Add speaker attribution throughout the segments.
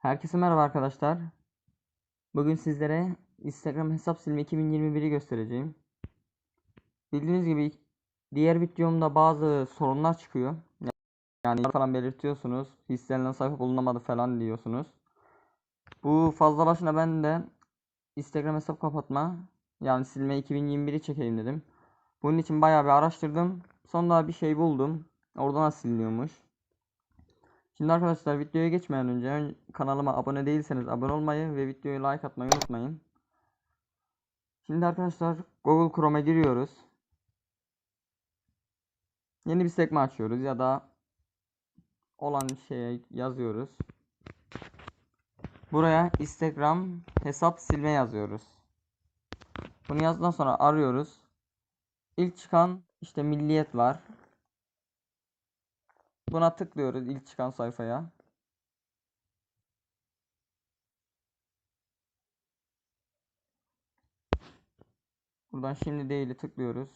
Speaker 1: Herkese merhaba arkadaşlar. Bugün sizlere Instagram hesap silme 2021'i göstereceğim. Bildiğiniz gibi diğer videomda bazı sorunlar çıkıyor. Yani falan belirtiyorsunuz. İstenilen sayfa bulunamadı falan diyorsunuz. Bu fazla başına ben de Instagram hesap kapatma yani silme 2021'i çekeyim dedim. Bunun için bayağı bir araştırdım. Sonra bir şey buldum. Oradan siliniyormuş. Şimdi arkadaşlar videoya geçmeden önce ön- kanalıma abone değilseniz abone olmayı ve videoyu like atmayı unutmayın. Şimdi arkadaşlar Google Chrome'a giriyoruz. Yeni bir sekme açıyoruz ya da olan şeye yazıyoruz. Buraya Instagram hesap silme yazıyoruz. Bunu yazdıktan sonra arıyoruz. İlk çıkan işte milliyet var. Buna tıklıyoruz ilk çıkan sayfaya. Buradan şimdi değil'i tıklıyoruz.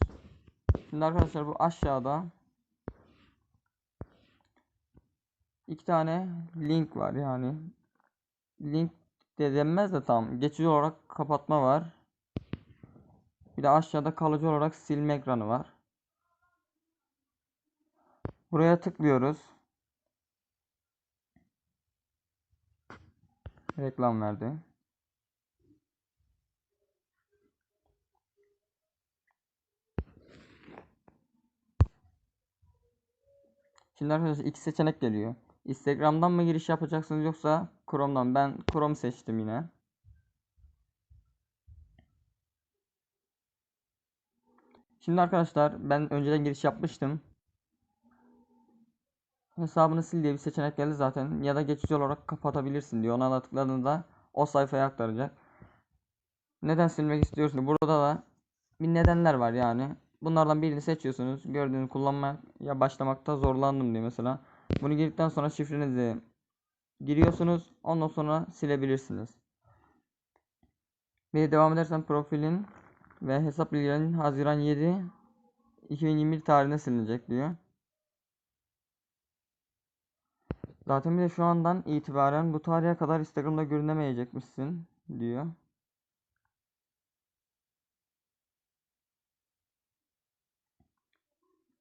Speaker 1: Şimdi arkadaşlar bu aşağıda iki tane link var yani. Link de denmez de tam. Geçici olarak kapatma var. Bir de aşağıda kalıcı olarak silme ekranı var. Buraya tıklıyoruz. Reklam verdi. Şimdi arkadaşlar iki seçenek geliyor. Instagram'dan mı giriş yapacaksınız yoksa Chrome'dan? Ben Chrome seçtim yine. Şimdi arkadaşlar ben önceden giriş yapmıştım. Hesabını sil diye bir seçenek geldi zaten. Ya da geçici olarak kapatabilirsin diyor. Ona da tıkladığında o sayfaya aktaracak. Neden silmek istiyorsun? Burada da bir nedenler var yani. Bunlardan birini seçiyorsunuz. Gördüğünüz kullanmaya başlamakta zorlandım diyor mesela. Bunu girdikten sonra şifrenizi giriyorsunuz. Ondan sonra silebilirsiniz. Bir de devam edersen profilin ve hesap bilgilerin Haziran 7 2021 tarihinde silinecek diyor. Zaten bir de şu andan itibaren bu tarihe kadar Instagram'da görünemeyecekmişsin diyor.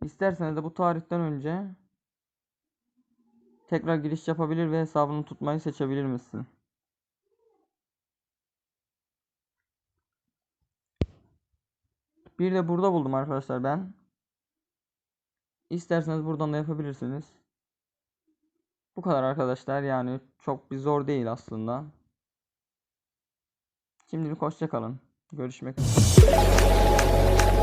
Speaker 1: İsterseniz de bu tarihten önce tekrar giriş yapabilir ve hesabını tutmayı seçebilir misin? Bir de burada buldum arkadaşlar ben. İsterseniz buradan da yapabilirsiniz. Bu kadar arkadaşlar yani çok bir zor değil aslında. Şimdilik hoşça kalın. Görüşmek üzere.